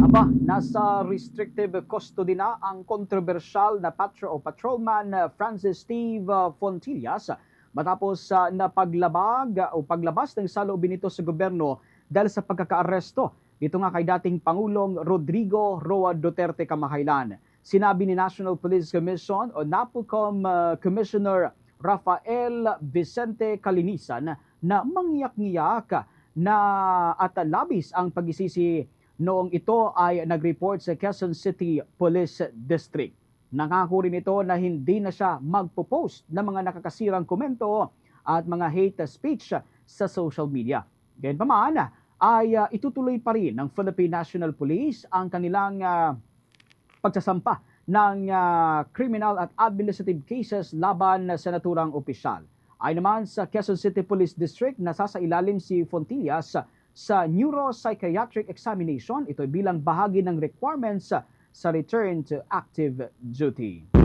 Aba, nasa restrictive custody na ang kontrobersyal na patro o patrolman uh, Francis Steve uh, Fontillas matapos sa napaglabag uh, o paglabas ng saloobin nito sa gobyerno dahil sa pagkakaaresto dito nga kay dating Pangulong Rodrigo Roa Duterte Kamahaylan. Sinabi ni National Police Commission o NAPOCOM uh, Commissioner Rafael Vicente Calinisan na mangyak-ngiyak na at labis ang pagisisi noong ito ay nag-report sa Quezon City Police District. Nangako rin ito na hindi na siya magpo-post ng mga nakakasirang komento at mga hate speech sa social media. Gayunpaman ay uh, itutuloy pa rin ng Philippine National Police ang kanilang uh, pagsasampa ng uh, criminal at administrative cases laban sa naturang opisyal. Ay naman sa Quezon City Police District, nasasailalim si Fontillas sa neuropsychiatric examination. Ito bilang bahagi ng requirements sa return to active duty.